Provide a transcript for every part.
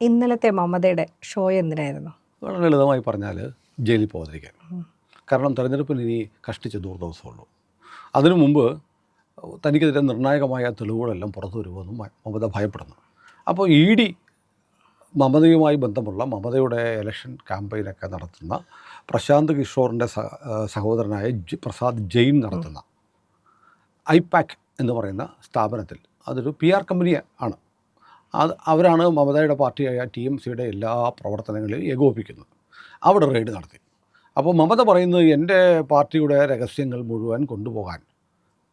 ഇന്നലത്തെ മമതയുടെ ഷോ എന്തിനായിരുന്നു? വളരെ ലളിതമായി പറഞ്ഞാൽ ജയിലിൽ പോകാതിരിക്കാൻ. കാരണം തെരഞ്ഞെടുപ്പിൽ ഇനി കഷ്ടിച്ച് നൂറ് ദിവസമുള്ളൂ അതിനു മുമ്പ് തനിക്കെതിരെ നിർണായകമായ തെളിവുകളെല്ലാം പുറത്തു വരുമെന്നും മമത ഭയപ്പെടുന്നു. അപ്പോൾ ഇ ഡി മമതയുമായി ബന്ധമുള്ള മമതയുടെ ഇലക്ഷൻ ക്യാമ്പയിനൊക്കെ നടത്തുന്ന പ്രശാന്ത് കിഷോറിന്റെ സഹോദരനായ പ്രസാദ് ജെയിൻ നടത്തുന്ന ഐപാക് എന്ന് പറയുന്ന സ്ഥാപനത്തിൽ അതൊരു പി ആർ കമ്പനി ആണ് അത് അവരാണ് മമതയുടെ പാർട്ടിയായ ടി എം സിയുടെ എല്ലാ പ്രവർത്തനങ്ങളിലും ഏകോപിക്കുന്നത് അവിടെ റെയ്ഡ് നടത്തി. അപ്പോൾ മമത പറയുന്നത് എന്റെ പാർട്ടിയുടെ രഹസ്യങ്ങൾ മുഴുവൻ കൊണ്ടുപോകാൻ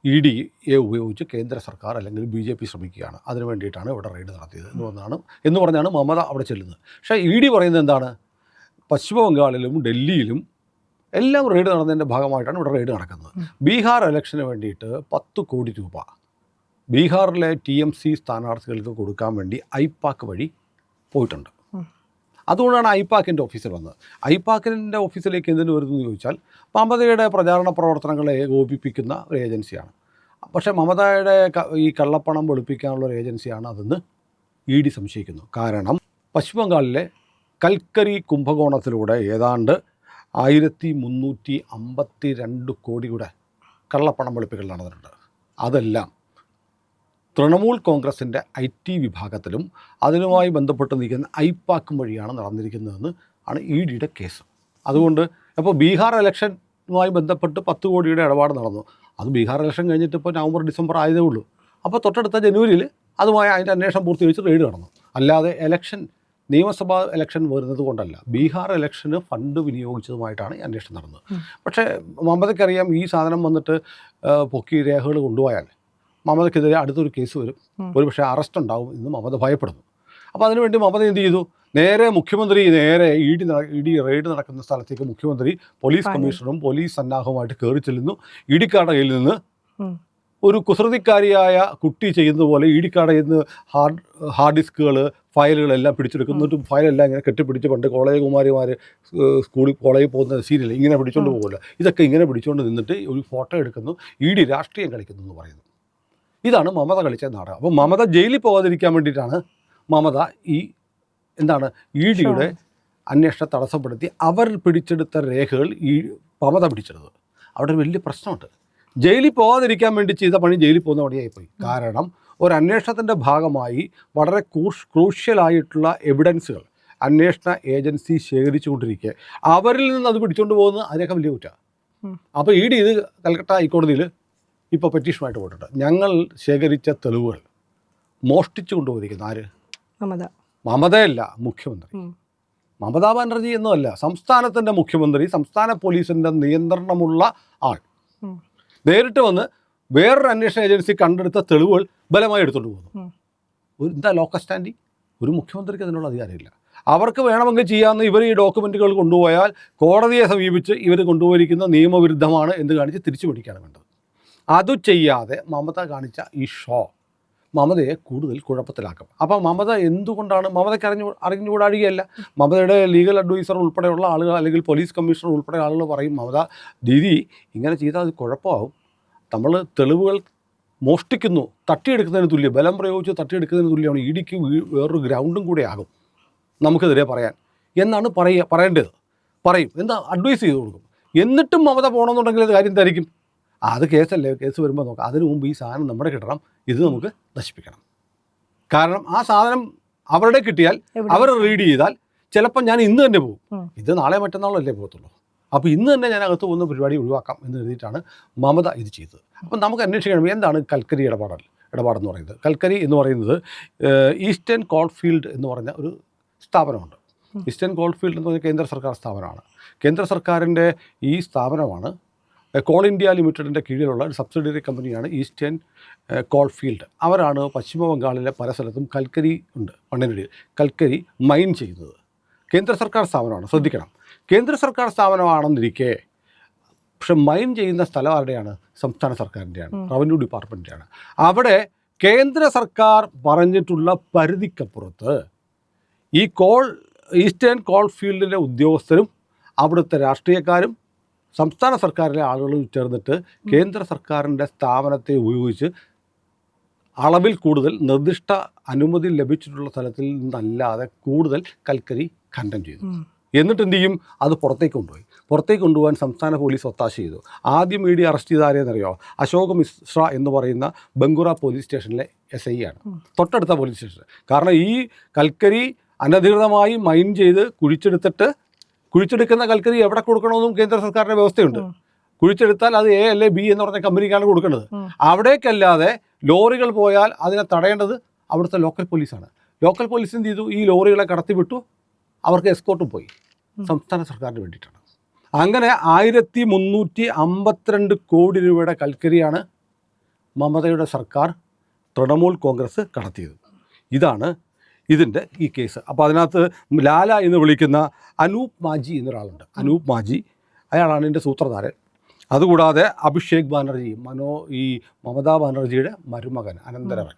ഇ ഡി എ ഉപയോഗിച്ച് കേന്ദ്ര സർക്കാർ അല്ലെങ്കിൽ ബി ജെ പി ശ്രമിക്കുകയാണ്. അതിനു വേണ്ടിയിട്ടാണ് ഇവിടെ റെയ്ഡ് നടത്തിയത് എന്ന് പറഞ്ഞാണ് എന്ന് പറഞ്ഞാണ് മമത അവിടെ ചെല്ലുന്നത്. പക്ഷേ ഇ ഡി പറയുന്നത് എന്താണ്? പശ്ചിമ ബംഗാളിലും ഡൽഹിയിലും എല്ലാം റെയ്ഡ് നടന്നതിന്റെ ഭാഗമായിട്ടാണ് ഇവിടെ റെയ്ഡ് നടക്കുന്നത്. ബീഹാർ ഇലക്ഷന് വേണ്ടിയിട്ട് പത്ത് കോടി രൂപ ബീഹാറിലെ ടി എം സി സ്ഥാനാർത്ഥികൾക്ക് കൊടുക്കാൻ വേണ്ടി ഐപാക്ക് വഴി പോയിട്ടുണ്ട്. അതുകൊണ്ടാണ് ഐപാക്കിന്റെ ഓഫീസിൽ വന്നത്. ഐപാക്കിന്റെ ഓഫീസിലേക്ക് എന്തിനു വരുന്നു എന്ന് ചോദിച്ചാൽ മമതയുടെ പ്രചാരണ പ്രവർത്തനങ്ങളെ ഏകോപിപ്പിക്കുന്ന ഒരു ഏജൻസിയാണ്. പക്ഷേ മമതയുടെ ഈ കള്ളപ്പണം വെളുപ്പിക്കാനുള്ള ഒരു ഏജൻസിയാണ് അതെന്ന് ഇ ഡി സംശയിക്കുന്നു. കാരണം പശ്ചിമ ബംഗാളിലെ കൽക്കരി കുംഭകോണത്തിലൂടെ ഏതാണ്ട് ആയിരത്തി മുന്നൂറ്റി അമ്പത്തി രണ്ട് കോടിയുടെ കള്ളപ്പണം വെളുപ്പിക്കൽ നടന്നിട്ടുണ്ട്. അതെല്ലാം തൃണമൂൽ കോൺഗ്രസിന്റെ ഐ ടി വിഭാഗത്തിലും അതിനുമായി ബന്ധപ്പെട്ട് നിൽക്കുന്ന ഐപാക്കും വഴിയാണ് നടന്നിരിക്കുന്നതെന്ന് ആണ് ഇ ഡിയുടെ കേസ്. അതുകൊണ്ട് അപ്പോൾ ബീഹാർ ഇലക്ഷനുമായി ബന്ധപ്പെട്ട് പത്ത് കോടിയുടെ ഇടപാട് നടന്നു. അത് ബീഹാർ ഇലക്ഷൻ കഴിഞ്ഞിട്ട് ഇപ്പോൾ നവംബർ ഡിസംബർ ആയതേ ഉള്ളൂ. അപ്പോൾ തൊട്ടടുത്ത ജനുവരിയിൽ അതുമായി അതിന്റെ അന്വേഷണം പൂർത്തീകരിച്ച് റെയ്ഡ് നടന്നു. അല്ലാതെ ഇലക്ഷൻ നിയമസഭാ ഇലക്ഷൻ വരുന്നത് കൊണ്ടല്ല ബീഹാർ ഇലക്ഷന് ഫണ്ട് വിനിയോഗിച്ചതുമായിട്ടാണ് ഈ അന്വേഷണം നടന്നത്. പക്ഷേ മമതയ്ക്കറിയാം ഈ സാധനം വന്നിട്ട് പൊക്കി രേഖകൾ കൊണ്ടുപോയാൽ മമതയ്ക്കെതിരെ അടുത്തൊരു കേസ് വരും. ഒരുപക്ഷെ ഒരു പക്ഷേ അറസ്റ്റ് ഉണ്ടാവും എന്ന് മമത ഭയപ്പെടുന്നു. അപ്പോൾ അതിനുവേണ്ടി മമത എന്ത് ചെയ്തു? നേരെ മുഖ്യമന്ത്രി നേരെ E D E D raid നടക്കുന്ന സ്ഥലത്തേക്ക് മുഖ്യമന്ത്രി പോലീസ് കമ്മീഷണറും പോലീസ് സന്നാഹവുമായിട്ട് കയറി ചെല്ലുന്നു. ഇടിക്കാരുടെ കയ്യിൽ നിന്ന് ഒരു കുസൃതിക്കാരിയായ കുട്ടി ചെയ്യുന്ന പോലെ ഇടിക്കാടയിൽ നിന്ന് ഹാർഡ് ഹാർഡ് ഡിസ്കുകൾ ഫയലുകളെല്ലാം പിടിച്ചെടുക്കുന്നു. എന്നിട്ട് ഫയലെല്ലാം ഇങ്ങനെ കെട്ടിപ്പിടിച്ച് പണ്ട് കോളേജ് കുമാരിമാർ സ്കൂളിൽ കോളേജിൽ പോകുന്ന സീരിയൽ ഇങ്ങനെ പിടിച്ചുകൊണ്ട് പോകുമല്ലോ ഇതൊക്കെ ഇങ്ങനെ പിടിച്ചുകൊണ്ട് നിന്നിട്ട് ഒരു ഫോട്ടോ എടുക്കുന്നു. ഇ ഡി രാഷ്ട്രീയം കളിക്കുന്നു എന്ന് പറയുന്നു. ഇതാണ് മമത കളിച്ച നാടകം. അപ്പോൾ മമത ജയിലിൽ പോകാതിരിക്കാൻ വേണ്ടിയിട്ടാണ് മമത ഈ എന്താണ് ഇ ഡിയുടെ അന്വേഷണം തടസ്സപ്പെടുത്തി അവർ പിടിച്ചെടുത്ത രേഖകൾ ഈ മമത പിടിച്ചെടുത്തത്. അവിടെ ഒരു വലിയ പ്രശ്നമുണ്ട്. ജയിലിൽ പോകാതിരിക്കാൻ വേണ്ടി ചെയ്ത പണി ജയിലിൽ പോകുന്ന പണിയായിപ്പോയി. കാരണം ഒരു അന്വേഷണത്തിന്റെ ഭാഗമായി വളരെ ക്രൂഷ് ക്രൂഷ്യലായിട്ടുള്ള എവിഡൻസുകൾ അന്വേഷണ ഏജൻസി ശേഖരിച്ചുകൊണ്ടിരിക്കെ. അവരിൽ നിന്ന് അത് പിടിച്ചുകൊണ്ട് പോകുന്നത് അതിനൊക്കെ വലിയ കുറ്റമാണ് അപ്പോൾ ഇ ഡി ഇത് കൽക്കട്ട ഹൈക്കോടതിയിൽ ഇപ്പോൾ പെറ്റീഷനുമായിട്ട് പോയിട്ടുണ്ട്. ഞങ്ങൾ ശേഖരിച്ച തെളിവുകൾ മോഷ്ടിച്ചു കൊണ്ടുപോയിരിക്കുന്നു. ആര്? മമത. മമതയല്ല മുഖ്യമന്ത്രി. മമതാ ബാനർജി എന്നല്ല സംസ്ഥാനത്തിന്റെ മുഖ്യമന്ത്രി സംസ്ഥാന പോലീസിന്റെ നിയന്ത്രണമുള്ള ആൾ. നേരിട്ട് വന്ന് വേറൊരു അന്വേഷണ ഏജൻസി കണ്ടെടുത്ത തെളിവുകൾ ബലമായി എടുത്തുകൊണ്ട് പോകുന്നു. ഒരു എന്താ ലോക്കൽ സ്റ്റാൻഡി ഒരു മുഖ്യമന്ത്രിക്ക് അതിനുള്ള അധികാരമില്ല. അവർക്ക് വേണമെങ്കിൽ ചെയ്യാമെന്ന് ഇവർ ഈ ഡോക്യുമെന്റുകൾ കൊണ്ടുപോയാൽ കോടതിയെ സമീപിച്ച് ഇവർ കൊണ്ടുപോയിരിക്കുന്ന നിയമവിരുദ്ധമാണ് എന്ന് കാണിച്ച് തിരിച്ചു പിടിക്കുകയാണ് വേണ്ടത്. അത് ചെയ്യാതെ മമത കാണിച്ച ഈ ഷോ മമതയെ കൂടുതൽ കുഴപ്പത്തിലാക്കും. അപ്പോൾ മമത എന്തുകൊണ്ടാണ് മമതയ്ക്ക് അറിഞ്ഞു അറിഞ്ഞുകൂടാഴികയല്ല മമതയുടെ ലീഗൽ അഡ്വൈസർ ഉൾപ്പെടെയുള്ള ആളുകൾ അല്ലെങ്കിൽ പോലീസ് കമ്മീഷണർ ഉൾപ്പെടെ ആളുകൾ പറയും മമത ദീദി ഇങ്ങനെ ചെയ്താൽ അത് കുഴപ്പമാവും. നമ്മൾ തെളിവുകൾ മോഷ്ടിക്കുന്നു തട്ടിയെടുക്കുന്നതിന് തുല്യം ബലം പ്രയോഗിച്ച് തട്ടിയെടുക്കുന്നതിന് തുല്യമാണ് ഇടിക്ക് വേറൊരു ഗ്രൗണ്ടും കൂടെ ആകും നമുക്കെതിരെ പറയാൻ. എന്നാണ് പറയുക പറയേണ്ടത്. പറയും. എന്താ അഡ്വൈസ് ചെയ്ത് കൊടുക്കും. എന്നിട്ടും മമത പോകണമെന്നുണ്ടെങ്കിൽ അത് കാര്യം എന്തായിരിക്കും? അത് കേസല്ലേ? കേസ് വരുമ്പോൾ നോക്കാം അതിനു മുമ്പ് ഈ സാധനം നമ്മുടെ കിട്ടണം. ഇത് നമുക്ക് നശിപ്പിക്കണം. കാരണം ആ സാധനം അവരുടെ കിട്ടിയാൽ അവർ റീഡ് ചെയ്താൽ ചിലപ്പോൾ ഞാൻ ഇന്ന് തന്നെ പോകും. ഇത് നാളെ മറ്റന്നാളല്ലേ പോകത്തുള്ളൂ. അപ്പോൾ ഇന്ന് തന്നെ ഞാൻ അകത്ത് പോകുന്ന പരിപാടി ഒഴിവാക്കാം എന്ന് എഴുതിയിട്ടാണ് മമത ഇത് ചെയ്തത്. അപ്പം നമുക്ക് അന്വേഷിക്കണം എന്താണ് കൽക്കരി ഇടപാടൽ ഇടപാടെന്ന് പറയുന്നത്? കൽക്കരി എന്ന് പറയുന്നത് ഈസ്റ്റേൺ കോൾഫീൽഡ് എന്ന് പറഞ്ഞ ഒരു സ്ഥാപനമുണ്ട്. ഈസ്റ്റേൺ കോൾഫീൽഡ് എന്ന് പറഞ്ഞ കേന്ദ്ര സർക്കാർ സ്ഥാപനമാണ്. കേന്ദ്ര സർക്കാരിന്റെ ഈ സ്ഥാപനമാണ് കോൾ ഇന്ത്യ ലിമിറ്റഡിന്റെ കീഴിലുള്ള ഒരു സബ്സിഡിയറി കമ്പനിയാണ് ഈസ്റ്റേൺ കോൾ കോൾഫീൽഡ് അവരാണ് പശ്ചിമ ബംഗാളിലെ പല സ്ഥലത്തും കൽക്കരി ഉണ്ട് മണ്ണിനടിയിൽ. കൽക്കരി മൈൻ ചെയ്യുന്നത്. കേന്ദ്ര സർക്കാർ സ്ഥാപനമാണ് ശ്രദ്ധിക്കണം. കേന്ദ്ര സർക്കാർ സ്ഥാപനമാണെന്നിരിക്കെ പക്ഷെ മൈൻ ചെയ്യുന്ന സ്ഥലം ആരുടെയാണ്? സംസ്ഥാന സർക്കാരിന്റെയാണ് റവന്യൂ ഡിപ്പാർട്ട്മെന്റിന്റെയാണ് അവിടെ കേന്ദ്ര സർക്കാർ പറഞ്ഞിട്ടുള്ള പരിധിക്കപ്പുറത്ത് ഈ കോൾ ഈസ്റ്റേൺ കോൾ ഫീൽഡിലെ ഉദ്യോഗസ്ഥരും അവിടുത്തെ രാഷ്ട്രീയക്കാരും സംസ്ഥാന സർക്കാരിലെ ആളുകൾ ചേർന്നിട്ട് കേന്ദ്ര സർക്കാരിന്റെ സ്ഥാപനത്തെ ഉപയോഗിച്ച് അളവിൽ കൂടുതൽ നിർദ്ദിഷ്ട അനുമതി ലഭിച്ചിട്ടുള്ള സ്ഥലത്തിൽ നിന്നല്ലാതെ കൂടുതൽ കൽക്കരി ഖണ്ഡം ചെയ്തു. എന്നിട്ട് എന്ത് ചെയ്യും? അത് പുറത്തേക്ക് കൊണ്ടുപോയി. പുറത്തേക്ക് കൊണ്ടുപോകാൻ സംസ്ഥാന പോലീസ് ഒത്താശ ചെയ്തു. ആദ്യം ഇ ഡി അറസ്റ്റ് ചെയ്ത ആരെയെന്നറിയോ അശോക് മിശ്ര എന്ന് പറയുന്ന ബംഗുറ പോലീസ് സ്റ്റേഷനിലെ എസ് ഐ ആണ്. തൊട്ടടുത്ത പോലീസ് സ്റ്റേഷൻ. കാരണം ഈ കൽക്കരി അനധികൃതമായി മൈൻ ചെയ്ത് കുഴിച്ചെടുത്തിട്ട് കുഴിച്ചെടുക്കുന്ന കൽക്കരി എവിടെ കൊടുക്കണമെന്നും കേന്ദ്ര സർക്കാരിന്റെ വ്യവസ്ഥയുണ്ട്. കുഴിച്ചെടുത്താൽ അത് എ അല്ലെ ബി എന്ന് പറഞ്ഞ കമ്പനിക്കാണ് കൊടുക്കേണ്ടത്. അവിടേക്കല്ലാതെ ലോറികൾ പോയാൽ അതിനെ തടയേണ്ടത് അവിടുത്തെ ലോക്കൽ പോലീസാണ് ലോക്കൽ പോലീസ് എന്ത് ചെയ്തു? ഈ ലോറികളെ കടത്തിവിട്ടു. അവർക്ക് എസ്കോർട്ടും പോയി. സംസ്ഥാന സർക്കാരിന് വേണ്ടിയിട്ടാണ്. അങ്ങനെ ആയിരത്തി മുന്നൂറ്റി അമ്പത്തിരണ്ട് കോടി രൂപയുടെ കൽക്കരിയാണ് മമതയുടെ സർക്കാർ തൃണമൂൽ കോൺഗ്രസ് കടത്തിയത്. ഇതാണ് ഇതിന്റെ ഈ കേസ്. അപ്പോൾ അതിനകത്ത് ലാല എന്ന് വിളിക്കുന്ന അനൂപ് മാജി എന്നൊരാളുണ്ട്. അനൂപ് മാജി. അയാളാണ് എന്റെ സൂത്രധാരൻ. അതുകൂടാതെ അഭിഷേക് ബാനർജി മനോ ഈ മമതാ ബാനർജിയുടെ മരുമകൻ അനന്തരവൻ.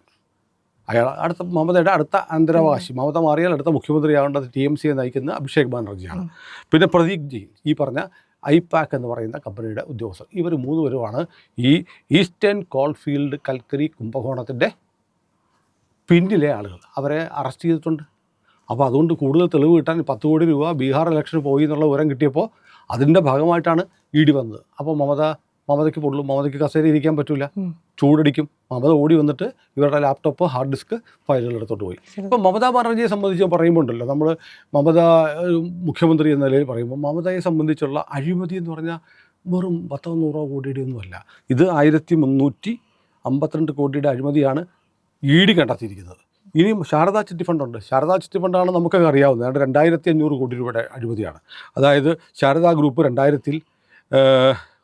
അയാൾ അടുത്ത മമതയുടെ അടുത്ത അനന്തരാവകാശി മമത മാറിയാൽ അടുത്ത മുഖ്യമന്ത്രിയാവേണ്ടത് ടി എം സിയെ നയിക്കുന്ന അഭിഷേക് ബാനർജിയാണ്. പിന്നെ പ്രദീപ് ജെയിൻ ഈ പറഞ്ഞ ഐപാക്ക് എന്ന് പറയുന്ന കമ്പനിയുടെ ഉദ്യോഗസ്ഥർ ഇവർ മൂന്നുപേരുമാണ് ഈ ഈസ്റ്റേൺ കോൾഫീൽഡ് കൽക്കരി കുംഭകോണത്തിന്റെ പിന്നിലെ ആളുകൾ. അവരെ അറസ്റ്റ് ചെയ്തിട്ടുണ്ട്. അപ്പോൾ അതുകൊണ്ട് കൂടുതൽ തെളിവ് കിട്ടാൻ പത്ത് കോടി രൂപ ബീഹാർ ഇലക്ഷന് പോയി എന്നുള്ള വിവരം കിട്ടിയപ്പോൾ അതിന്റെ ഭാഗമായിട്ടാണ് ഇ ഡി വന്നത്. അപ്പോൾ മമത മമതയ്ക്ക് പൊള്ളും. മമതയ്ക്ക് കസേര ഇരിക്കാൻ പറ്റില്ല ചൂടടിക്കും. മമത ഓടി വന്നിട്ട് ഇവരുടെ ലാപ്ടോപ്പ് ഹാർഡ് ഡിസ്ക് ഫയലുകൾ എടുത്തോട്ട് പോയി. ഇപ്പം മമതാ ബാനർജിയെ സംബന്ധിച്ച് പറയുമ്പോൾ ഉണ്ടല്ലോ നമ്മൾ മമത മുഖ്യമന്ത്രി എന്ന നിലയിൽ പറയുമ്പോൾ മമതയെ സംബന്ധിച്ചുള്ള അഴിമതി എന്ന് പറഞ്ഞാൽ വെറും പത്തോ നൂറോ കോടിയുടെ ഒന്നുമല്ല ഇത് ആയിരത്തി മുന്നൂറ്റി അമ്പത്തിരണ്ട് കോടിയുടെ അഴിമതിയാണ് ഇ ഡി കണ്ടെത്തിയിരിക്കുന്നത്. ഇനിയും ശാരദാ ചിട്ടി ഫണ്ടുണ്ട് ശാരദാ ചിട്ടി ഫണ്ടാണ് നമുക്കൊക്കെ അറിയാവുന്നത് ഏതാണ്ട് രണ്ടായിരത്തി അഞ്ഞൂറ് കോടി രൂപയുടെ അഴിമതിയാണ്. അതായത് ശാരദാ ഗ്രൂപ്പ് രണ്ടായിരത്തിൽ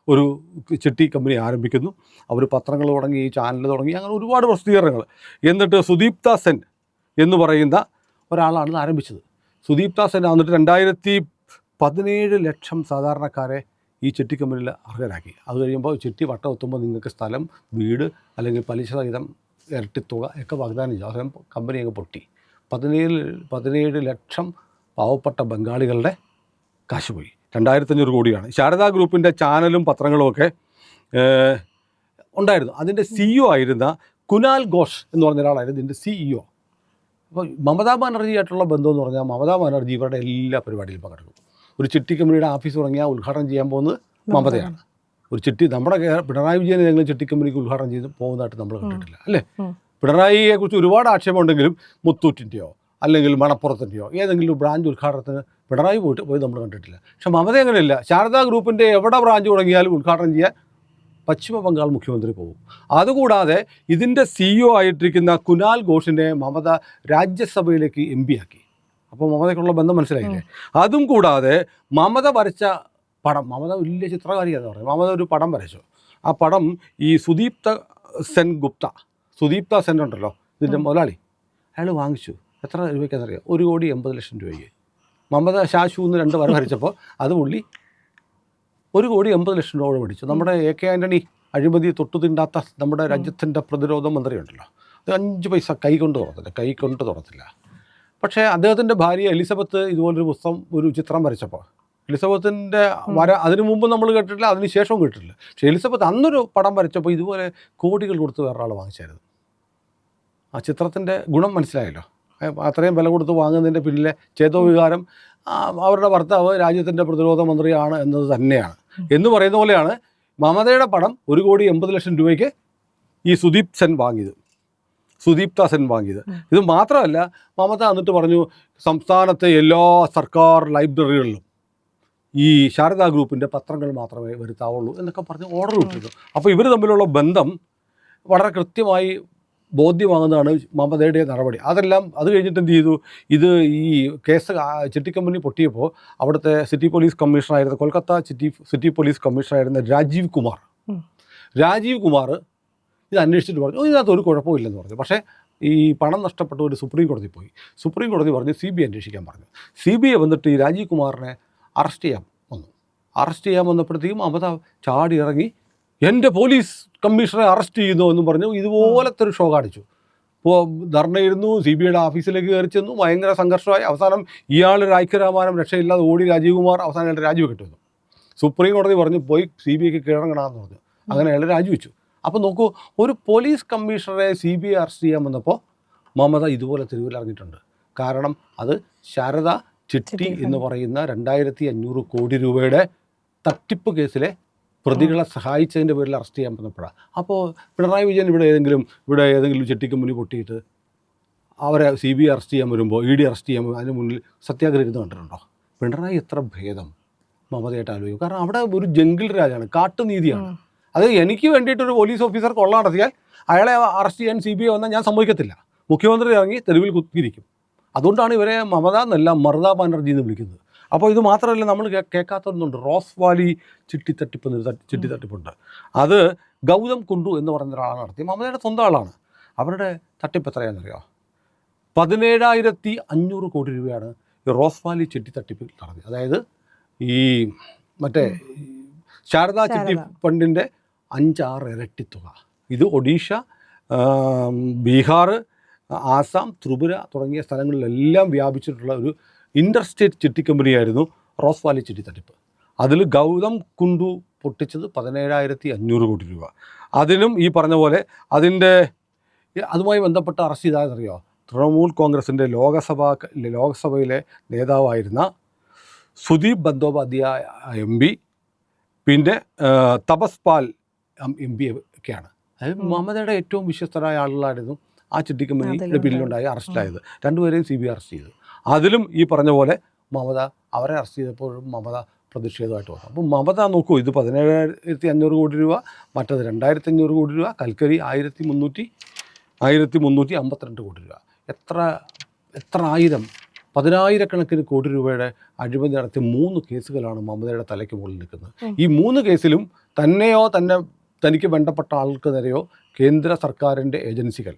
ഒരു ചിട്ടി കമ്പനി ആരംഭിക്കുന്നു. അവർ പത്രങ്ങൾ തുടങ്ങി ചാനൽ തുടങ്ങി അങ്ങനെ ഒരുപാട് പ്രസിദ്ധീകരണങ്ങൾ. എന്നിട്ട് സുദീപ്ത സെൻ എന്ന് പറയുന്ന ഒരാളാണ് ആരംഭിച്ചത്. സുദീപ്ത സെൻ എന്നിട്ട് രണ്ടായിരത്തി പതിനേഴ് ലക്ഷം സാധാരണക്കാരെ ഈ ചിട്ടി കമ്പനിയിൽ അർഹരാക്കി. അത് കഴിയുമ്പോൾ ചിട്ടി വട്ടം എത്തുമ്പോൾ നിങ്ങൾക്ക് സ്ഥലം വീട് അല്ലെങ്കിൽ പലിശ സഹിതം ഇരട്ടിത്തുക ഒക്കെ വാഗ്ദാനം ചെയ്തു. അവസാനം കമ്പനി അങ്ങ് പൊട്ടി. പതിനേഴ് പതിനേഴ് ലക്ഷം പാവപ്പെട്ട ബംഗാളികളുടെ കാശ് പോയി. രണ്ടായിരത്തഞ്ഞൂറ് കോടിയാണ്. ശാരദാ ഗ്രൂപ്പിന്റെ ചാനലും പത്രങ്ങളും ഒക്കെ ഉണ്ടായിരുന്നു. അതിന്റെ സിഇഒ ആയിരുന്ന കുനാൽ ഘോഷ് എന്ന് പറഞ്ഞ ഒരാളായിരുന്നു ഇതിന്റെ സിഇഒ അപ്പോൾ മമതാ ബാനർജിയായിട്ടുള്ള ബന്ധം എന്ന് പറഞ്ഞാൽ മമതാ ബാനർജി ഇവരുടെ എല്ലാ പരിപാടിയിലും പങ്കെടുക്കും. ഒരു ചിട്ടി കമ്പനിയുടെ ഓഫീസ് തുടങ്ങിയാൽ ഉദ്ഘാടനം ചെയ്യാൻ പോകുന്നത് മമതയാണ്. ഒരു ചിട്ടി നമ്മുടെ പിണറായി വിജയൻ ഏതെങ്കിലും ചിട്ടി കമ്പനിക്ക് ഉദ്ഘാടനം ചെയ്ത് പോകുന്നതായിട്ട് നമ്മൾ കണ്ടിട്ടില്ല അല്ലേ. പിണറായിയെ കുറിച്ച് ഒരുപാട് ആക്ഷേപമുണ്ടെങ്കിലും മുത്തൂറ്റിന്റെയോ അല്ലെങ്കിൽ മണപ്പുറത്തിന്റെയോ ഏതെങ്കിലും ഒരു ബ്രാഞ്ച് ഉദ്ഘാടനത്തിന് പിണറായി പോയിട്ട് പോയി നമ്മൾ കണ്ടിട്ടില്ല. പക്ഷെ മമത അങ്ങനെയല്ല. ശാരദാ ഗ്രൂപ്പിന്റെ എവിടെ ബ്രാഞ്ച് തുടങ്ങിയാലും ഉദ്ഘാടനം ചെയ്യാൻ പശ്ചിമ ബംഗാൾ മുഖ്യമന്ത്രി പോകും. അതുകൂടാതെ ഇതിന്റെ സിഇഒ ആയിട്ടിരിക്കുന്ന കുനാൽ ഘോഷിനെ മമത രാജ്യസഭയിലേക്ക് എം പി ആക്കി. അപ്പോൾ മമതയ്ക്കുള്ള ബന്ധം മനസ്സിലായില്ലേ? അതും കൂടാതെ മമത വരച്ച പടം. മമത വലിയ ചിത്രകാരിയാന്ന് പറയും മമത ഒരു പടം വരച്ചു. ആ പടം ഈ സുദീപ്ത സെൻ ഗുപ്ത. സുദീപ്ത സെൻ ഉണ്ടല്ലോ ഇതിന്റെ മുതലാളി. അയാൾ വാങ്ങിച്ചു. എത്ര രൂപയ്ക്കെന്നറിയാം? ഒരു കോടി എൺപത് ലക്ഷം രൂപയ്ക്ക്. മമത ശാശു എന്ന് രണ്ട് വര വരച്ചപ്പോൾ അത് പുള്ളി ഒരു കോടി എൺപത് ലക്ഷം രൂപ മേടിച്ചു നമ്മുടെ എ കെ ആന്റണി അഴിമതി തൊട്ടു തിണ്ടാത്ത നമ്മുടെ രാജ്യത്തിന്റെ പ്രതിരോധ മന്ത്രി ഉണ്ടല്ലോ. അത് അഞ്ച് പൈസ കൈ കൊണ്ട് തുറത്തില്ല കൈ കൊണ്ട് തുറത്തില്ല. പക്ഷേ അദ്ദേഹത്തിന്റെ ഭാര്യ എലിസബത്ത് ഇതുപോലൊരു പുസ്തകം ഒരു ചിത്രം വരച്ചപ്പോൾ എലിസബത്തിന്റെ വര അതിനു മുമ്പ് നമ്മൾ കേട്ടിട്ടില്ല അതിന് ശേഷവും കേട്ടിട്ടില്ല. പക്ഷേ എലിസബത്ത് അന്നൊരു പടം വരച്ചപ്പോൾ ഇതുപോലെ കോടികൾ കൊടുത്ത് വേറൊരാൾ വാങ്ങിച്ചായിരുന്നു. ആ ചിത്രത്തിന്റെ ഗുണം മനസ്സിലായല്ലോ. അത്രയും വില കൊടുത്ത് വാങ്ങുന്നതിന്റെ പിന്നിലെ ചേതോവികാരം അവരുടെ ഭർത്താവ് രാജ്യത്തിന്റെ പ്രതിരോധ മന്ത്രിയാണ് എന്നത് തന്നെയാണ്. എന്ന് പറയുന്ന പോലെയാണ് മമതയുടെ പടം ഒരു കോടി എൺപത് ലക്ഷം രൂപയ്ക്ക് ഈ സുദീപ് സെൻ വാങ്ങിയത്. സുദീപ്ത സെൻ വാങ്ങിയത്. ഇത് മാത്രമല്ല മമത എന്നിട്ട് പറഞ്ഞു സംസ്ഥാനത്തെ എല്ലാ സർക്കാർ ലൈബ്രറികളിലും ഈ ശാരദാ ഗ്രൂപ്പിന്റെ പത്രങ്ങൾ മാത്രമേ വരുത്താവുള്ളൂ എന്നൊക്കെ പറഞ്ഞ് ഓർഡർ വിട്ടിരുന്നു അപ്പോൾ ഇവർ തമ്മിലുള്ള ബന്ധം വളരെ കൃത്യമായി ബോധ്യമാകുന്നതാണ് മമതയുടെ നടപടി. അതെല്ലാം അത് കഴിഞ്ഞിട്ട് എന്ത് ചെയ്തു? ഇത് ഈ കേസ് ചിട്ടിക്കമ്പനി ചിട്ടി കമ്പനി പൊട്ടിയപ്പോൾ അവിടുത്തെ സിറ്റി പോലീസ് കമ്മീഷണറായിരുന്ന കൊൽക്കത്ത സിറ്റി സിറ്റി പോലീസ് കമ്മീഷണറായിരുന്ന രാജീവ് കുമാർ. രാജീവ് കുമാർ ഇത് അന്വേഷിച്ചിട്ട് പറഞ്ഞു "ഓ, ഇതിനകത്ത് ഒരു കുഴപ്പമില്ലെന്ന് പറഞ്ഞു. പക്ഷേ ഈ പണം നഷ്ടപ്പെട്ട ഒരു സുപ്രീം കോടതി പോയി. സുപ്രീം കോടതി പറഞ്ഞു സി ബി ഐ അന്വേഷിക്കാൻ പറഞ്ഞു. സി ബി ഐ വന്നിട്ട് ഈ രാജീവ് കുമാറിനെ അറസ്റ്റ് ചെയ്യാൻ വന്നു. അറസ്റ്റ് ചെയ്യാൻ വന്നപ്പോഴത്തേക്കും അമിത ചാടി ഇറങ്ങി എന്റെ പോലീസ് കമ്മീഷണറെ അറസ്റ്റ് ചെയ്യുന്നു എന്നും പറഞ്ഞു. ഇതുപോലത്തെ ഒരു ഷോ കാണിച്ചു. ഇപ്പോൾ ധർണയിരുന്നു സി ബി ഐയുടെ ഓഫീസിലേക്ക് കയറി ചെന്നു. ഭയങ്കര സംഘർഷമായി. അവസാനം ഇയാൾ രാജ്യരാമാനം രക്ഷയില്ലാതെ ഓടി രാജീവ് കുമാർ അവസാനം അയാളുടെ രാജിവെക്കേണ്ടി വന്നു സുപ്രീം കോടതി പറഞ്ഞു പോയി സി ബി ഐക്ക് കീഴടങ്ങണമെന്ന് പറഞ്ഞു. അങ്ങനെ അയാൾ രാജിവെച്ചു. അപ്പോൾ നോക്കൂ ഒരു പോലീസ് കമ്മീഷണറെ സി ബി ഐ അറസ്റ്റ് ചെയ്യാൻ വന്നപ്പോൾ മമത ഇതുപോലെ തെരുവിലിറങ്ങിയിട്ടുണ്ട് കാരണം അത് ശാരദ ചിട്ടി എന്ന് പറയുന്ന രണ്ടായിരത്തി അഞ്ഞൂറ് കോടി രൂപയുടെ തട്ടിപ്പ് കേസിലെ പ്രതികളെ സഹായിച്ചതിന്റെ പേരിൽ അറസ്റ്റ് ചെയ്യാൻ പറ്റുന്നപ്പോഴാണ് അപ്പോൾ പിണറായി വിജയൻ ഇവിടെ ഏതെങ്കിലും ഇവിടെ ഏതെങ്കിലും ചിട്ടിക്ക് മുന്നിൽ പൊട്ടിയിട്ട് അവരെ സി ബി ഐ അറസ്റ്റ് ചെയ്യാൻ വരുമ്പോൾ ഇ ഡി അറസ്റ്റ് ചെയ്യാൻ അതിന് മുന്നിൽ സത്യാഗ്രഹം കണ്ടിട്ടുണ്ടോ? പിണറായി എത്ര ഭേദം? മമതയായിട്ട് ആലോചിക്കും. കാരണം അവിടെ ഒരു ജംഗിൾ രാജാണ് കാട്ടുനീതിയാണ്. അത് എനിക്ക് വേണ്ടിയിട്ടൊരു പോലീസ് ഓഫീസർ കൊള്ള നടത്തിയാൽ അയാളെ അറസ്റ്റ് ചെയ്യാൻ സി ബി ഐ വന്നാൽ ഞാൻ സമ്മതിക്കത്തില്ല. മുഖ്യമന്ത്രി ഇറങ്ങി തെരുവിൽ കുത്തിയിരിക്കും. അതുകൊണ്ടാണ് ഇവരെ മമത എന്നല്ല മമതാ ബാനർജി എന്ന് വിളിക്കുന്നത്. അപ്പോൾ ഇത് മാത്രമല്ല നമ്മൾ കേൾക്കാത്തൊന്നുണ്ട് റോസ് വാലി ചിട്ടിത്തട്ടിപ്പ് എന്നൊരു തട്ടി- ചിട്ടിത്തട്ടിപ്പുണ്ട്. അത് ഗൗതം കുണ്ടു എന്ന് പറയുന്ന ഒരാളാണ് നടത്തി മമതയുടെ സ്വന്തം ആളാണ്. അവരുടെ തട്ടിപ്പ് എത്രയാണെന്നറിയോ പതിനേഴായിരത്തി അഞ്ഞൂറ് കോടി രൂപയാണ് ഈ റോസ് വാലി ചിട്ടി തട്ടിപ്പിൽ നടന്നത് അതായത് ഈ മറ്റേ ശാരദാ ചിട്ടി. ഫണ്ടിന്റെ അഞ്ചാറ് ഇരട്ടി തുക ഇത് ഒഡീഷ ബീഹാർ ആസാം ത്രിപുര തുടങ്ങിയ സ്ഥലങ്ങളിലെല്ലാം വ്യാപിച്ചിട്ടുള്ള ഒരു ഇന്റർ സ്റ്റേറ്റ് ചിട്ടി കമ്പനിയായിരുന്നു റോസ് വാലി ചിട്ടി തട്ടിപ്പ്. അതിൽ ഗൗതം കുണ്ടു പൊട്ടിച്ചത് പതിനേഴായിരത്തി അഞ്ഞൂറ് കോടി രൂപ. അതിലും ഈ പറഞ്ഞ പോലെ അതിന്റെ അതുമായി ബന്ധപ്പെട്ട അറസ്റ്റ് ചെയ്താലെന്നറിയോ തൃണമൂൽ കോൺഗ്രസിന്റെ ലോകസഭാ ലോക്സഭയിലെ നേതാവായിരുന്ന സുദീപ് ബന്ദോപാധ്യായ എം പി പിന്നെ തപസ് പാൽ എം പി ഒക്കെയാണ്. അതായത് മമതയുടെ ഏറ്റവും വിശ്വസ്തരായ ആളുകളായിരുന്നു ആ ചിട്ടിക്കമ്പനിയുടെ. പിന്നിലുണ്ടായി അറസ്റ്റിലായത് രണ്ടുപേരെയും സി ബി അറസ്റ്റ് ചെയ്തു. അതിലും ഈ പറഞ്ഞ പോലെ മമത അവരെ അറസ്റ്റ് ചെയ്തപ്പോഴും മമത പ്രതിഷേധമായിട്ട് വന്നു. അപ്പോൾ മമത നോക്കൂ ഇത് പതിനേഴായിരത്തി അഞ്ഞൂറ് കോടി രൂപ മറ്റത് രണ്ടായിരത്തി അഞ്ഞൂറ് കോടി രൂപ കൽക്കരി ആയിരത്തി മുന്നൂറ്റി ആയിരത്തി മുന്നൂറ്റി അമ്പത്തിരണ്ട് കോടി രൂപ. എത്ര എത്ര ആയിരം പതിനായിരക്കണക്കിന് കോടി രൂപയുടെ അഴിമതി നടത്തിയ മൂന്ന് കേസുകളാണ് മമതയുടെ തലയ്ക്ക് മുകളിൽ നിൽക്കുന്നത്. ഈ മൂന്ന് കേസിലും തന്നെയോ തന്നെ തനിക്ക് ബന്ധപ്പെട്ട ആൾക്ക് നേരെയോ കേന്ദ്ര സർക്കാരിന്റെ ഏജൻസികൾ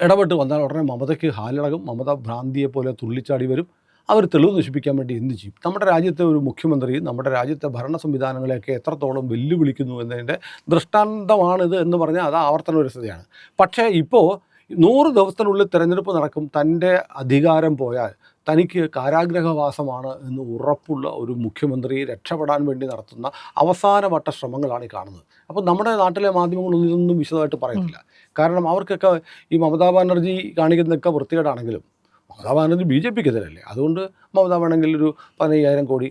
ഇടപെട്ട് വന്നാൽ ഉടനെ മമതയ്ക്ക് ഹാലിളകും. മമത ഭ്രാന്തിയെ പോലെ തുള്ളിച്ചാടി വരും. അവർ തെളിവ് നശിപ്പിക്കാൻ വേണ്ടി എന്ത് ചെയ്യും? നമ്മുടെ രാജ്യത്തെ ഒരു മുഖ്യമന്ത്രി നമ്മുടെ രാജ്യത്തെ ഭരണ സംവിധാനങ്ങളെയൊക്കെ എത്രത്തോളം വെല്ലുവിളിക്കുന്നു എന്നതിന്റെ ദൃഷ്ടാന്തമാണിത് എന്ന് പറഞ്ഞാൽ അത് ആവർത്തന വ്യവസ്ഥയാണ് പക്ഷേ ഇപ്പോൾ നൂറ് ദിവസത്തിനുള്ളിൽ തിരഞ്ഞെടുപ്പ് നടക്കും. തന്റെ അധികാരം പോയാൽ തനിക്ക് കാരാഗ്രഹവാസമാണ് എന്ന് ഉറപ്പുള്ള ഒരു മുഖ്യമന്ത്രിയെ രക്ഷപ്പെടാൻ വേണ്ടി നടത്തുന്ന അവസാനവട്ട ശ്രമങ്ങളാണ് ഈ കാണുന്നത്. അപ്പോൾ നമ്മുടെ നാട്ടിലെ മാധ്യമങ്ങളൊന്നും ഇതൊന്നും വിശദമായിട്ട് പറയുന്നില്ല. കാരണം അവർക്കൊക്കെ ഈ മമതാ ബാനർജി കാണിക്കുന്നതൊക്കെ വൃത്തികേടാണെങ്കിലും മമതാ ബാനർജി ബി ജെ പിക്ക് എതിരല്ലേ? അതുകൊണ്ട് മമത വേണമെങ്കിൽ ഒരു പതിനയ്യായിരം കോടി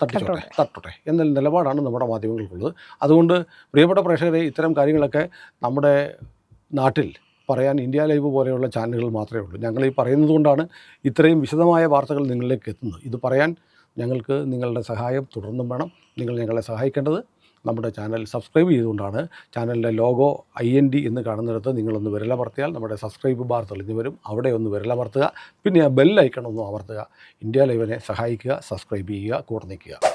തട്ടിച്ചോട്ടെ തട്ടോട്ടെ. തട്ടോട്ടെ എന്ന നിലപാടാണ് നമ്മുടെ മാധ്യമങ്ങൾക്കുള്ളത്. അതുകൊണ്ട് പ്രിയപ്പെട്ട പ്രേക്ഷകരെ ഇത്തരം കാര്യങ്ങളൊക്കെ നമ്മുടെ നാട്ടിൽ പറയാൻ ഇന്ത്യ ലൈവ് പോലെയുള്ള ചാനലുകൾ മാത്രമേ ഉള്ളൂ. ഞങ്ങൾ ഈ പറയുന്നത് കൊണ്ടാണ് ഇത്രയും വിശദമായ വാർത്തകൾ നിങ്ങളിലേക്ക് എത്തുന്നത്. ഇത് പറയാൻ ഞങ്ങൾക്ക് നിങ്ങളുടെ സഹായം തുടർന്നും വേണം. നിങ്ങൾ ഞങ്ങളെ സഹായിക്കേണ്ടത് നമ്മുടെ ചാനൽ സബ്സ്ക്രൈബ് ചെയ്തുകൊണ്ടാണ്. ചാനലിന്റെ ലോഗോ ഐ എൻ ഡി എന്ന് കാണുന്നിടത്ത് നിങ്ങളൊന്ന് വിരലമർത്തിയാൽ നമ്മുടെ സബ്സ്ക്രൈബ് ബാർ തെളിഞ്ഞു വരും. അവിടെ ഒന്ന് വിരലമർത്തുക പിന്നെ ആ ബെൽ ഐക്കൺ ഒന്ന് അമർത്തുക. ഇന്ത്യ ലൈവിനെ സഹായിക്കുക സബ്സ്ക്രൈബ് ചെയ്യുക കൂടെ നിൽക്കുക